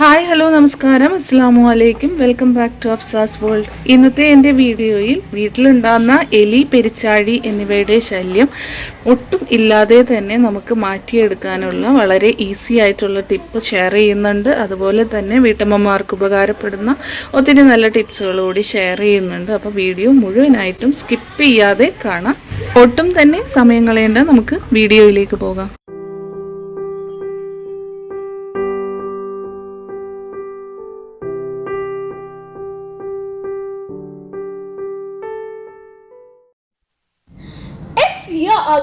Hi hello നമസ്കാരം. അസ്സാമു അലൈക്കും. Welcome back to Afsa's world. ഇന്നത്തെ എന്റെ വീഡിയോയിൽ വീട്ടിലുണ്ടാകുന്ന എലി പെരിച്ചാഴി എന്നിവയുടെ ശല്യം ഒട്ടും ഇല്ലാതെ തന്നെ നമുക്ക് മാറ്റിയെടുക്കാനുള്ള വളരെ ഈസി ആയിട്ടുള്ള ടിപ്പ് ഷെയർ ചെയ്യുന്നുണ്ട്. അതുപോലെ തന്നെ വീട്ടമ്മമാർക്ക് ഉപകാരപ്പെടുന്ന ഒത്തിരി നല്ല ടിപ്സുകളോടി ഷെയർ ചെയ്യുന്നുണ്ട്. അപ്പോൾ വീഡിയോ മുഴുവനായിട്ടും സ്കിപ്പ് ചെയ്യാതെ കാണാം. ഒട്ടും തന്നെ സമയം കളയേണ്ട നമുക്ക് വീഡിയോയിലേക്ക് പോകാം.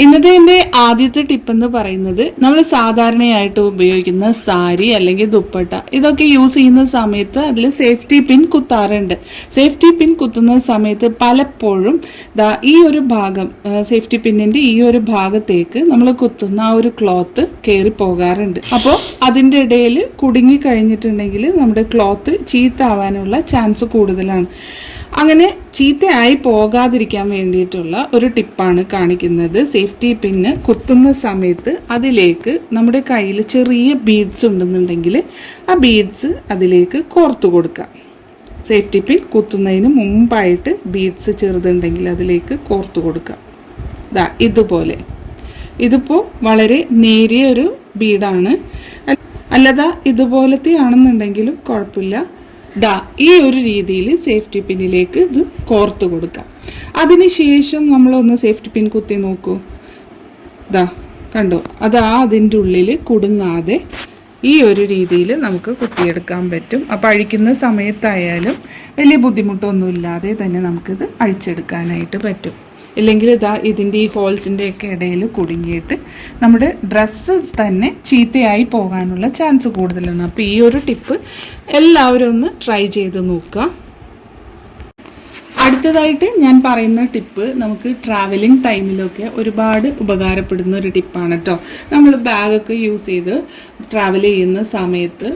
ഇന്നത്തെ എന്റെ ആദ്യത്തെ ടിപ്പ് എന്ന് പറയുന്നത് നമ്മൾ സാധാരണയായിട്ട് ഉപയോഗിക്കുന്ന സാരി അല്ലെങ്കിൽ ദുപ്പട്ട. ഇതൊക്കെ യൂസ് ചെയ്യുന്ന സമയത്ത് അതിൽ സേഫ്റ്റി പിൻ കുത്താറുണ്ട്. സേഫ്റ്റി പിൻ കുത്തുന്ന സമയത്ത് പലപ്പോഴും ദാ ഈ ഒരു ഭാഗം സേഫ്റ്റി പിന്നിന്റെ ഈ ഒരു ഭാഗത്തേക്ക് നമ്മൾ കുത്തുന്ന ആ ഒരു ക്ലോത്ത് കയറി പോകാറുണ്ട്. അപ്പോൾ അതിന്റെ ഇടയിൽ കുടുങ്ങി കഴിഞ്ഞിട്ടുണ്ടെങ്കിൽ നമ്മുടെ ക്ലോത്ത് ചീത്താവാനുള്ള ചാൻസ് കൂടുതലാണ്. അങ്ങനെ ചീത്തയായി പോകാതിരിക്കാൻ വേണ്ടിയിട്ടുള്ള ഒരു ടിപ്പാണ് കാണിക്കുന്നത്. സേഫ്റ്റി പിന്ന് കുത്തുന്ന സമയത്ത് അതിലേക്ക് നമ്മുടെ കയ്യിൽ ചെറിയ ബീഡ്സ് ഉണ്ടെന്നുണ്ടെങ്കിൽ ആ ബീഡ്സ് അതിലേക്ക് കോർത്തു കൊടുക്കാം സേഫ്റ്റി പിൻ കുത്തുന്നതിന് മുമ്പായിട്ട് ബീഡ്സ് ചെറുതുണ്ടെങ്കിൽ അതിലേക്ക് കോർത്തു കൊടുക്കാം ദാ ഇതുപോലെ. ഇതിപ്പോൾ വളരെ നേരിയ ഒരു ബീഡാണ്. അല്ലതാ ഇതുപോലത്തെ ആണെന്നുണ്ടെങ്കിലും കുഴപ്പമില്ല. ദാ ഈ ഒരു രീതിയിൽ സേഫ്റ്റി പിന്നിലേക്ക് ഇത് കോർത്ത് കൊടുക്കാം. അതിനുശേഷം നമ്മളൊന്ന് സേഫ്റ്റി പിൻ കുത്തി നോക്കൂ. ദാ കണ്ടോ? അതാ അതിന്റെ ഉള്ളിൽ കുടുങ്ങാതെ ഈ ഒരു രീതിയിൽ നമുക്ക് കുത്തിയെടുക്കാൻ പറ്റും. അപ്പോൾ അഴിക്കുന്ന സമയത്തായാലും വലിയ ബുദ്ധിമുട്ടൊന്നുമില്ലാതെ തന്നെ നമുക്കിത് അഴിച്ചെടുക്കാനായിട്ട് പറ്റും. ഇല്ലെങ്കിൽ ഇതാ ഇതിന്റെ ഈ ഹോൾസിന്റെ ഒക്കെ ഇടയിൽ കുടുങ്ങിയിട്ട് നമ്മുടെ ഡ്രസ്സ് തന്നെ ചീത്തയായി പോകാനുള്ള ചാൻസ് കൂടുതലാണ്. അപ്പോൾ ഈ ഒരു ടിപ്പ് എല്ലാവരും ഒന്ന് ട്രൈ ചെയ്ത് നോക്കുക. അടുത്തതായിട്ട് ഞാൻ പറയുന്ന ടിപ്പ് നമുക്ക് ട്രാവലിംഗ് ടൈമിലൊക്കെ ഒരുപാട് ഉപകാരപ്പെടുന്ന ഒരു ടിപ്പാണ് കേട്ടോ നമ്മൾ ബാഗൊക്കെ യൂസ് ചെയ്ത് ട്രാവൽ ചെയ്യുന്ന സമയത്ത്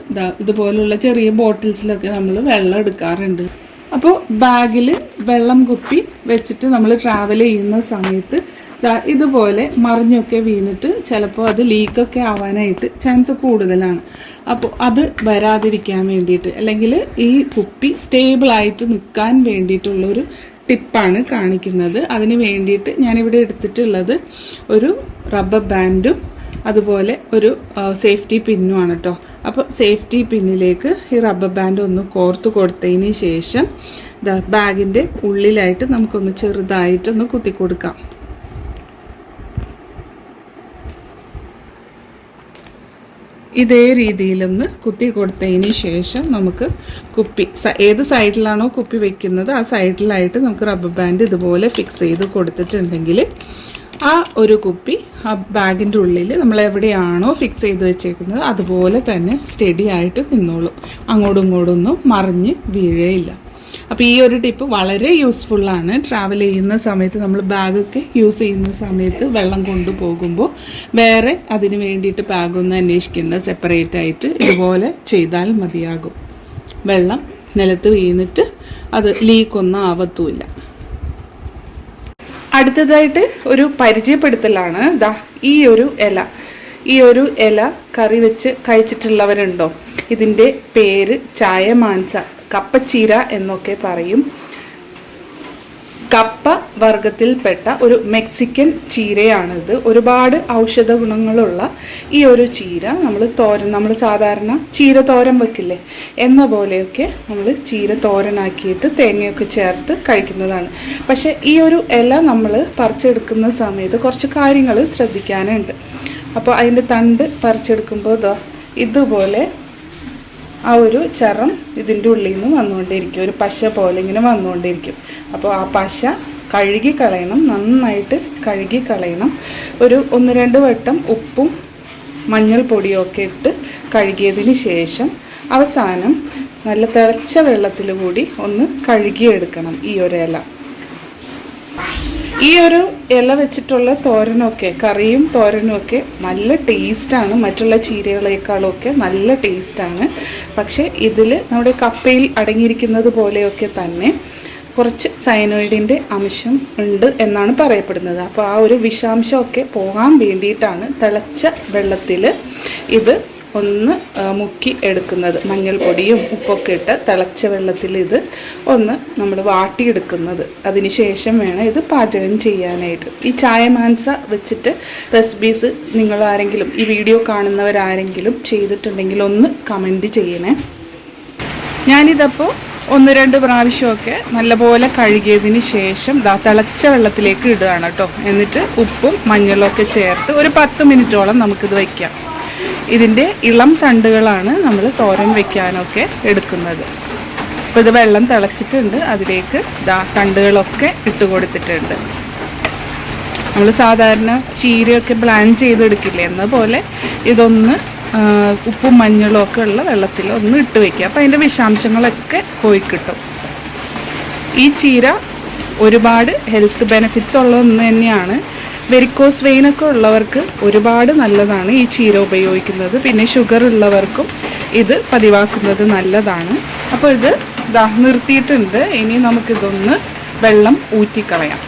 ഇതുപോലുള്ള ചെറിയ ബോട്ടിൽസിലൊക്കെ നമ്മൾ വെള്ളം എടുക്കാറുണ്ട്. അപ്പോൾ ബാഗിൽ വെള്ളം കുപ്പി വെച്ചിട്ട് നമ്മൾ ട്രാവൽ ചെയ്യുന്ന സമയത്ത് ഇതുപോലെ മറിഞ്ഞൊക്കെ വീണിട്ട് ചിലപ്പോൾ അത് ലീക്കൊക്കെ ആവാനായിട്ട് ചാൻസ് കൂടുതലാണ്. അപ്പോൾ അത് വരാതിരിക്കാൻ വേണ്ടിയിട്ട് അല്ലെങ്കിൽ ഈ കുപ്പി സ്റ്റേബിളായിട്ട് നിൽക്കാൻ വേണ്ടിയിട്ടുള്ളൊരു ടിപ്പാണ് കാണിക്കുന്നത്. അതിന് വേണ്ടിയിട്ട് ഞാനിവിടെ എടുത്തിട്ടുള്ളത് ഒരു റബ്ബർ ബാൻഡും അതുപോലെ ഒരു സേഫ്റ്റി പിന്നുമാണ് കേട്ടോ അപ്പോൾ സേഫ്റ്റി പിന്നിലേക്ക് ഈ റബ്ബർ ബാൻഡ് ഒന്ന് കോർത്ത് കൊടുത്തതിന് ശേഷം ബാഗിന്റെ ഉള്ളിലായിട്ട് നമുക്കൊന്ന് ചെറുതായിട്ടൊന്ന് കുത്തി കൊടുക്കാം ഇതേ രീതിയിലൊന്ന് കുത്തി കൊടുത്തതിന് ശേഷം നമുക്ക് കുപ്പി ഏത് സൈഡിലാണോ കുപ്പി വെക്കുന്നത് ആ സൈഡിലായിട്ട് നമുക്ക് റബ്ബർ ബാൻഡ് ഇതുപോലെ ഫിക്സ് ചെയ്ത് കൊടുത്തിട്ടുണ്ടെങ്കിൽ ആ ഒരു കുപ്പി ആ ബാഗിന്റെ ഉള്ളിൽ നമ്മൾ എവിടെയാണോ ഫിക്സ് ചെയ്ത് വെച്ചേക്കുന്നത് അതുപോലെ തന്നെ സ്റ്റഡി ആയിട്ട് നിന്നോളും. അങ്ങോട്ടും ഇങ്ങോട്ടും ഒന്നും മറിഞ്ഞ് വീഴേയില്ല. അപ്പോൾ ഈ ഒരു ടിപ്പ് വളരെ യൂസ്ഫുള്ളാണ് ട്രാവൽ ചെയ്യുന്ന സമയത്ത് നമ്മൾ ബാഗൊക്കെ യൂസ് ചെയ്യുന്ന സമയത്ത് വെള്ളം കൊണ്ടുപോകുമ്പോൾ വേറെ അതിന് വേണ്ടിയിട്ട് ബാഗൊന്നും അന്വേഷിക്കേണ്ട സെപ്പറേറ്റ് ആയിട്ട് ഇതുപോലെ ചെയ്താൽ മതിയാകും. വെള്ളം നിലത്ത് വീണിട്ട് അത് ലീക്കൊന്നും ആവത്തുമില്ല. അടുത്തതായിട്ട് ഒരു പരിചയപ്പെടുത്തലാണ്. ദാ ഈ ഒരു ഇല. ഈ ഒരു ഇല കറി വെച്ച് കഴിച്ചിട്ടുള്ളവരുണ്ടോ? ഇതിന്റെ പേര് ചായ മാൻസ കപ്പച്ചീര എന്നൊക്കെ പറയും. കപ്പ വർഗത്തിൽപ്പെട്ട ഒരു മെക്സിക്കൻ ചീരയാണിത്. ഒരുപാട് ഔഷധ ഗുണങ്ങളുള്ള ഈ ഒരു ചീര നമ്മൾ തോരൻ നമ്മൾ സാധാരണ ചീര തോരൻ വെക്കില്ലേ? എന്ന പോലെയൊക്കെ നമ്മൾ ചീര തോരനാക്കിയിട്ട് തേങ്ങയൊക്കെ ചേർത്ത് കഴിക്കുന്നതാണ്. പക്ഷേ ഈ ഒരു ഇല നമ്മൾ പറിച്ചെടുക്കുന്ന സമയത്ത് കുറച്ച് കാര്യങ്ങൾ ശ്രദ്ധിക്കാനുണ്ട്. അപ്പോൾ അതിന്റെ തണ്ട് പറിച്ചെടുക്കുമ്പോൾ ഇതുപോലെ ആ ഒരു ചറം ഇതിന്റെ ഉള്ളിൽ നിന്ന് വന്നുകൊണ്ടിരിക്കും ഒരു പശ പോലെ ഇങ്ങനെ വന്നുകൊണ്ടിരിക്കും അപ്പോൾ ആ പശ കഴുകി കളയണം നന്നായിട്ട് കഴുകി കളയണം. ഒരു ഒന്ന് രണ്ട് വട്ടം ഉപ്പും മഞ്ഞൾപ്പൊടിയും ഒക്കെ ഇട്ട് കഴുകിയതിന് ശേഷം അവസാനം നല്ല തിളച്ച വെള്ളത്തിൽ കൂടി ഒന്ന് കഴുകിയെടുക്കണം ഈ ഒരു ഇല ഈ ഒരു ഇല വെച്ചിട്ടുള്ള തോരനൊക്കെ കറിയും തോരനും ഒക്കെ നല്ല ടേസ്റ്റാണ് മറ്റുള്ള ചീരകളേക്കാളും ഒക്കെ നല്ല ടേസ്റ്റാണ് പക്ഷേ ഇതിൽ നമ്മുടെ കപ്പയിൽ അടങ്ങിയിരിക്കുന്നത് പോലെയൊക്കെ തന്നെ കുറച്ച് സൈനോയിഡിന്റെ അംശം ഉണ്ട് എന്നാണ് പറയപ്പെടുന്നത്. അപ്പോൾ ആ ഒരു വിഷാംശമൊക്കെ പോകാൻ വേണ്ടിയിട്ടാണ് തിളച്ച വെള്ളത്തിൽ ഇത് ഒന്ന് മുക്കി എടുക്കുന്നത്. മഞ്ഞൾപ്പൊടിയും ഉപ്പൊക്കെ ഇട്ട് തിളച്ച വെള്ളത്തിൽ ഇത് ഒന്ന് നമ്മൾ വാട്ടിയെടുക്കുന്നത്. അതിന് ശേഷം വേണം ഇത് പാചകം ചെയ്യാനായിട്ട്. ഈ ചായ മാൻസ വെച്ചിട്ട് റെസിപ്പീസ് നിങ്ങൾ ആരെങ്കിലും ഈ വീഡിയോ കാണുന്നവരാരെങ്കിലും ചെയ്തിട്ടുണ്ടെങ്കിൽ ഒന്ന് കമന്റ് ചെയ്യണേ. ഞാനിതപ്പോൾ ഒന്ന് രണ്ട് പ്രാവശ്യമൊക്കെ നല്ലപോലെ കഴുകിയതിന് ശേഷം ദാ തിളച്ച വെള്ളത്തിലേക്ക് ഇടുകയാണ് കേട്ടോ. എന്നിട്ട് ഉപ്പും മഞ്ഞളും ഒക്കെ ചേർത്ത് ഒരു പത്ത് മിനിറ്റോളം നമുക്കിത് വയ്ക്കാം ഇതിന്റെ ഇളം തണ്ടുകളാണ് നമ്മൾ തോരൻ വെക്കാനൊക്കെ എടുക്കുന്നത്. അപ്പോൾ ഇത് വെള്ളം തിളച്ചിട്ടുണ്ട്. അതിലേക്ക് ദാ തണ്ടുകളൊക്കെ ഇട്ട് കൊടുത്തിട്ടുണ്ട്. നമ്മൾ സാധാരണ ചീരയൊക്കെ ബ്ലാൻ ചെയ്തെടുക്കില്ലേ? എന്ന പോലെ ഇതൊന്ന് ഉപ്പും മഞ്ഞളും ഒക്കെ ഉള്ള വെള്ളത്തിൽ ഒന്ന് ഇട്ട് വെക്കുക. അപ്പോൾ അതിന്റെ വിഷാംശങ്ങളൊക്കെ പോയി കിട്ടും. ഈ ചീര ഒരുപാട് ഹെൽത്ത് ബെനിഫിറ്റ്സ് ഉള്ള ഒന്ന് തന്നെയാണ്. വെരിക്കോസ് വെയിനൊക്കെ ഉള്ളവർക്ക് ഒരുപാട് നല്ലതാണ് ഈ ചീര ഉപയോഗിക്കുന്നത്. പിന്നെ ഷുഗർ ഉള്ളവർക്കും ഇത് പതിവാക്കുന്നത് നല്ലതാണ്. അപ്പോൾ ഇത് ദാ നിർത്തിയിട്ടുണ്ട്. ഇനി നമുക്കിതൊന്ന് വെള്ളം ഊറ്റിക്കളയാം.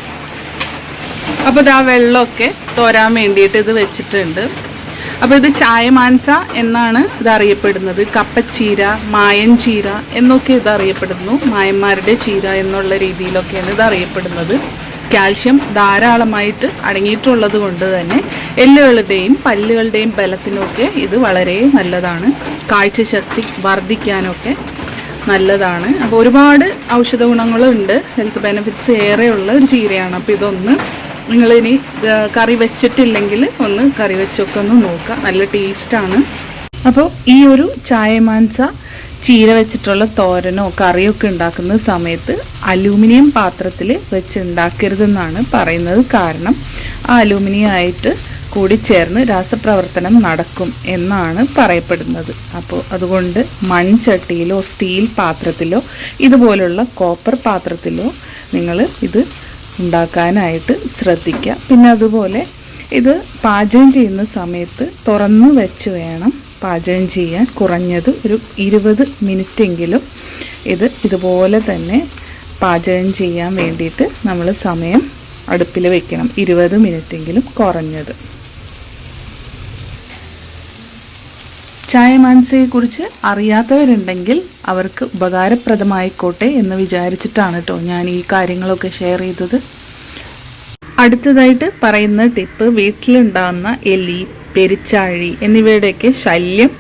അപ്പോൾ ഇതാ വെള്ളമൊക്കെ തോരാൻ വേണ്ടിയിട്ട് ഇത് വെച്ചിട്ടുണ്ട്. അപ്പോൾ ഇത് ചായമാൻസ എന്നാണ് ഇത് അറിയപ്പെടുന്നത്. കപ്പച്ചീര മായൻ ചീര എന്നൊക്കെ ഇത് അറിയപ്പെടുന്നു. മായന്മാരുടെ ചീര എന്നുള്ള രീതിയിലൊക്കെയാണ് ഇത് കാൽഷ്യം ധാരാളമായിട്ട് അടങ്ങിയിട്ടുള്ളത് കൊണ്ട് തന്നെ എല്ലുകളുടെയും പല്ലുകളുടെയും ബലത്തിനൊക്കെ ഇത് വളരെ നല്ലതാണ്. കാഴ്ചശക്തി വർദ്ധിക്കാനൊക്കെ നല്ലതാണ്. അപ്പോൾ ഒരുപാട് ഔഷധ ഗുണങ്ങളുണ്ട്. ഹെൽത്ത് ബെനിഫിറ്റ്സ് ഏറെയുള്ള ഒരു ചീരയാണ്. അപ്പോൾ ഇതൊന്ന് നിങ്ങളിനി കറി വെച്ചിട്ടില്ലെങ്കിൽ ഒന്ന് കറി വെച്ചൊക്കെ ഒന്ന് നോക്കുക. നല്ല ടേസ്റ്റാണ്. അപ്പോൾ ഈ ഒരു ചായ മാൻസ ചീര വെച്ചിട്ടുള്ള തോരനോ കറിയോ ഒക്കെ ഉണ്ടാക്കുന്ന സമയത്ത് അലൂമിനിയം പാത്രത്തിൽ വെച്ച് ഉണ്ടാക്കരുതെന്നാണ് പറയുന്നത് കാരണം ആ അലൂമിനിയം ആയിട്ട് കൂടി ചേർന്ന് രാസപ്രവർത്തനം നടക്കും എന്നാണ് പറയപ്പെടുന്നത്. അപ്പോൾ അതുകൊണ്ട് മൺചട്ടിയിലോ സ്റ്റീൽ പാത്രത്തിലോ ഇതുപോലുള്ള കോപ്പർ പാത്രത്തിലോ നിങ്ങൾ ഇത് ഉണ്ടാക്കാനായിട്ട് ശ്രദ്ധിക്കുക. പിന്നെ അതുപോലെ ഇത് പാചകം ചെയ്യുന്ന സമയത്ത് തുറന്നു വെച്ച് വേണം പാചകം ചെയ്യാൻ കുറഞ്ഞത് ഒരു ഇരുപത് മിനിറ്റെങ്കിലും ഇത് ഇതുപോലെ തന്നെ പാചകം ചെയ്യാൻ വേണ്ടിയിട്ട് നമ്മൾ സമയം അടുപ്പിൽ വെക്കണം. ഇരുപത് മിനിറ്റെങ്കിലും കുറഞ്ഞത്. ചായ മാൻസയെക്കുറിച്ച് അറിയാത്തവരുണ്ടെങ്കിൽ അവർക്ക് ഉപകാരപ്രദമായിക്കോട്ടെ എന്ന് വിചാരിച്ചിട്ടാണ് കേട്ടോ ഞാൻ ഈ കാര്യങ്ങളൊക്കെ ഷെയർ ചെയ്തത്. അടുത്തതായിട്ട് പറയുന്ന ടിപ്പ് വീട്ടിലുണ്ടാകുന്ന എലി പെരിച്ചാഴി എന്നിവയുടെയൊക്കെ ശല്യം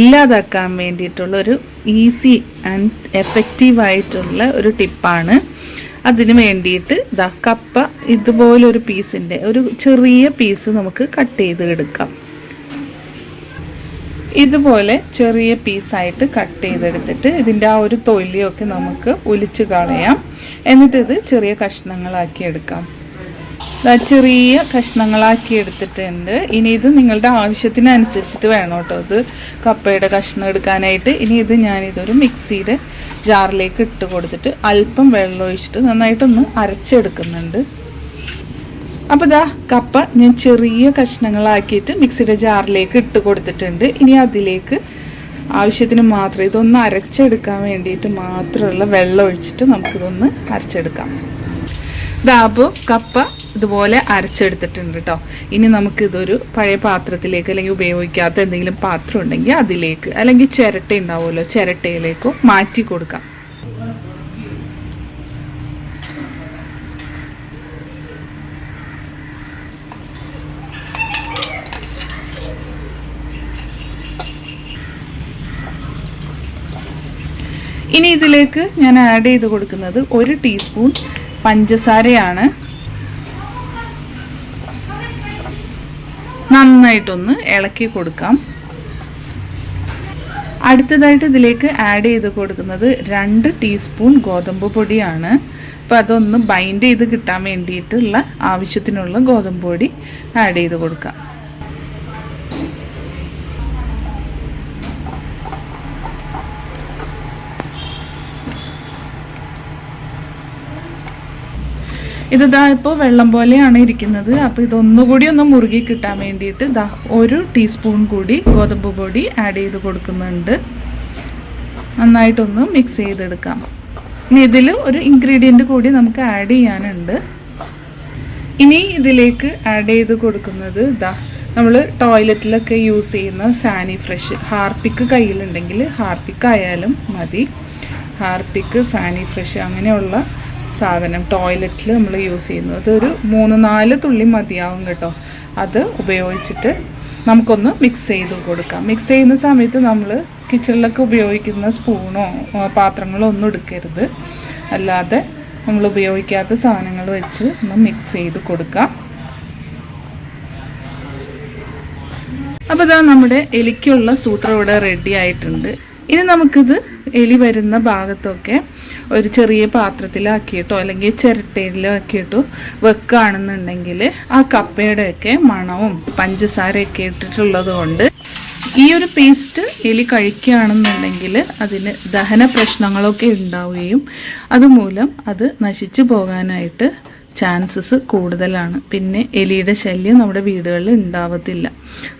ഇല്ലാതാക്കാൻ വേണ്ടിയിട്ടുള്ള ഒരു ഈസി ആൻഡ് എഫക്റ്റീവ് ആയിട്ടുള്ള ഒരു ടിപ്പാണ് അതിന് വേണ്ടിയിട്ട് ഇതാ കപ്പ ഇതുപോലൊരു പീസിന്റെ ഒരു ചെറിയ പീസ് നമുക്ക് കട്ട് ചെയ്ത് എടുക്കാം. ഇതുപോലെ ചെറിയ പീസായിട്ട് കട്ട് ചെയ്തെടുത്തിട്ട് ഇതിന്റെ ആ ഒരു തൊലിയൊക്കെ നമുക്ക് ഒലിച്ച് കളയാം. എന്നിട്ട് ഇത് ചെറിയ കഷ്ണങ്ങളാക്കി എടുക്കാം. ചെറിയ കഷ്ണങ്ങളാക്കി എടുത്തിട്ടുണ്ട്. ഇനി ഇത് നിങ്ങളുടെ ആവശ്യത്തിനനുസരിച്ചിട്ട് വേണം കേട്ടോ ഇത്. കപ്പയുടെ കഷ്ണം എടുക്കാനായിട്ട്. ഇനി ഇത് ഞാനിതൊരു മിക്സിയുടെ ജാറിലേക്ക് ഇട്ട് കൊടുത്തിട്ട് അല്പം വെള്ളം ഒഴിച്ചിട്ട് നന്നായിട്ടൊന്ന് അരച്ചെടുക്കുന്നുണ്ട്. അപ്പോൾ ഇതാ കപ്പ ഞാൻ ചെറിയ കഷ്ണങ്ങളാക്കിയിട്ട് മിക്സിയുടെ ജാറിലേക്ക് ഇട്ട് കൊടുത്തിട്ടുണ്ട്. ഇനി അതിലേക്ക് ആവശ്യത്തിന് മാത്രം ഇതൊന്ന് അരച്ചെടുക്കാൻ വേണ്ടിയിട്ട് മാത്രമുള്ള വെള്ളം ഒഴിച്ചിട്ട് നമുക്കിതൊന്ന് അരച്ചെടുക്കാം. ഇതാ അപ്പോൾ കപ്പ ഇതുപോലെ അരച്ചെടുത്തിട്ടുണ്ട് കേട്ടോ ഇനി നമുക്ക് ഇതൊരു പഴയ പാത്രത്തിലേക്ക് അല്ലെങ്കിൽ ഉപയോഗിക്കാത്ത എന്തെങ്കിലും പാത്രം ഉണ്ടെങ്കിൽ അതിലേക്ക് അല്ലെങ്കിൽ ചിരട്ട ഉണ്ടാവുമല്ലോ ചിരട്ടയിലേക്കോ മാറ്റി കൊടുക്കാം. ഇനി ഇതിലേക്ക് ഞാൻ ആഡ് ചെയ്ത് കൊടുക്കുന്നത് ഒരു ടീസ്പൂൺ പഞ്ചസാരയാണ്. നന്നായിട്ടൊന്ന് ഇളക്കി കൊടുക്കാം. അടുത്തതായിട്ട് ഇതിലേക്ക് ആഡ് ചെയ്ത് കൊടുക്കുന്നത് രണ്ട് ടീസ്പൂൺ ഗോതമ്പ് പൊടിയാണ്. അപ്പോൾ അതൊന്ന് ബൈൻഡ് ചെയ്ത് കിട്ടാൻ വേണ്ടിയിട്ടുള്ള ആവശ്യത്തിനുള്ള ഗോതമ്പ് പൊടി ആഡ് ചെയ്ത് കൊടുക്കാം. ഇത് ഇപ്പോൾ വെള്ളം പോലെയാണ് ഇരിക്കുന്നത്. അപ്പോൾ ഇതൊന്നുകൂടി ഒന്ന് മുറുകി കിട്ടാൻ വേണ്ടിയിട്ട് ദാ ഒരു ടീസ്പൂൺ കൂടി ഗോതമ്പ് പൊടി ആഡ് ചെയ്ത് കൊടുക്കുന്നുണ്ട്. നന്നായിട്ടൊന്ന് മിക്സ് ചെയ്തെടുക്കാം. ഇനി ഇതിൽ ഒരു ഇൻഗ്രീഡിയന്റ് കൂടി നമുക്ക് ആഡ് ചെയ്യാനുണ്ട്. ഇനി ഇതിലേക്ക് ആഡ് ചെയ്ത് കൊടുക്കുന്നത് ദാ നമ്മൾ ടോയ്ലറ്റിലൊക്കെ യൂസ് ചെയ്യുന്ന സാനി ഫ്രഷ് ഹാർപ്പിക്ക് കയ്യിലുണ്ടെങ്കിൽ ഹാർപ്പിക്ക് ആയാലും മതി. ഹാർപ്പിക്ക് സാനി ഫ്രഷ് അങ്ങനെയുള്ള സാധനം ടോയ്ലറ്റിൽ നമ്മൾ യൂസ് ചെയ്യുന്നത്. അതൊരു മൂന്ന് നാല് തുള്ളി മതിയാവും കേട്ടോ. അത് ഉപയോഗിച്ചിട്ട് നമുക്കൊന്ന് മിക്സ് ചെയ്ത് കൊടുക്കാം. മിക്സ് ചെയ്യുന്ന സമയത്ത് നമ്മൾ കിച്ചണിലൊക്കെ ഉപയോഗിക്കുന്ന സ്പൂണോ പാത്രങ്ങളോ ഒന്നും എടുക്കരുത്. അല്ലാതെ നമ്മൾ ഉപയോഗിക്കാത്ത സാധനങ്ങൾ വെച്ച് ഒന്ന് മിക്സ് ചെയ്ത് കൊടുക്കാം. അപ്പോൾ ഇതാ നമ്മുടെ എലിക്കുള്ള സൂത്രം ഇവിടെ റെഡി ആയിട്ടുണ്ട്. ഇനി നമുക്കിത് എലി വരുന്ന ഭാഗത്തൊക്കെ ഒരു ചെറിയ പാത്രത്തിലാക്കിയിട്ടോ അല്ലെങ്കിൽ ചിരട്ടയിലോ ആക്കിയിട്ടോ വെക്കുകയാണെന്നുണ്ടെങ്കിൽ ആ കപ്പയുടെയൊക്കെ മണവും പഞ്ചസാരയൊക്കെ ഇട്ടിട്ടുള്ളത് കൊണ്ട് ഈ ഒരു പേസ്റ്റ് എലി കഴിക്കുകയാണെന്നുണ്ടെങ്കിൽ അതിന് ദഹന പ്രശ്നങ്ങളൊക്കെ ഉണ്ടാവുകയും അതുമൂലം അത് നശിച്ചു പോകാനായിട്ട് ചാൻസസ് കൂടുതലാണ്. പിന്നെ എലിയുടെ ശല്യം നമ്മുടെ വീടുകളിൽ ഉണ്ടാവത്തില്ല.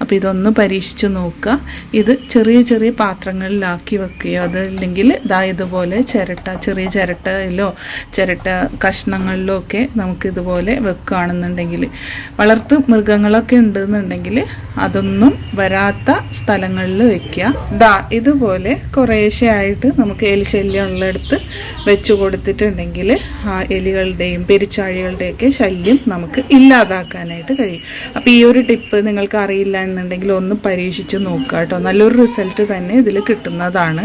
അപ്പോൾ ഇതൊന്ന് പരീക്ഷിച്ച് നോക്കുക. ഇത് ചെറിയ ചെറിയ പാത്രങ്ങളിലാക്കി വെക്കുകയോ അതല്ലെങ്കിൽ ഇതാ ഇതുപോലെ ചിരട്ട ചെറിയ ചിരട്ടയിലോ ചിരട്ട കഷ്ണങ്ങളിലോ ഒക്കെ നമുക്ക് ഇതുപോലെ വെക്കുകയാണെന്നുണ്ടെങ്കിൽ വളർത്ത് മൃഗങ്ങളൊക്കെ ഉണ്ടെന്നുണ്ടെങ്കിൽ അതൊന്നും വരാത്ത സ്ഥലങ്ങളിൽ വെക്കുക. ദാ ഇതുപോലെ കുറേശ്ശെ ആയിട്ട് നമുക്ക് എലി ശല്യം ഉള്ളിടത്ത് വെച്ച് കൊടുത്തിട്ടുണ്ടെങ്കിൽ ആ എലികളുടെയും പെരിച്ചാഴികളുടെയൊക്കെ ശല്യം നമുക്ക് ഇല്ലാതാക്കാനായിട്ട് കഴിയും. അപ്പോൾ ഈ ഒരു ടിപ്പ് നിങ്ങൾക്ക് അറിയില്ല? എന്നുണ്ടെങ്കിൽ ഒന്ന് പരീക്ഷിച്ച് നോക്കുക കേട്ടോ നല്ലൊരു റിസൾട്ട് തന്നെ ഇതിൽ കിട്ടുന്നതാണ്.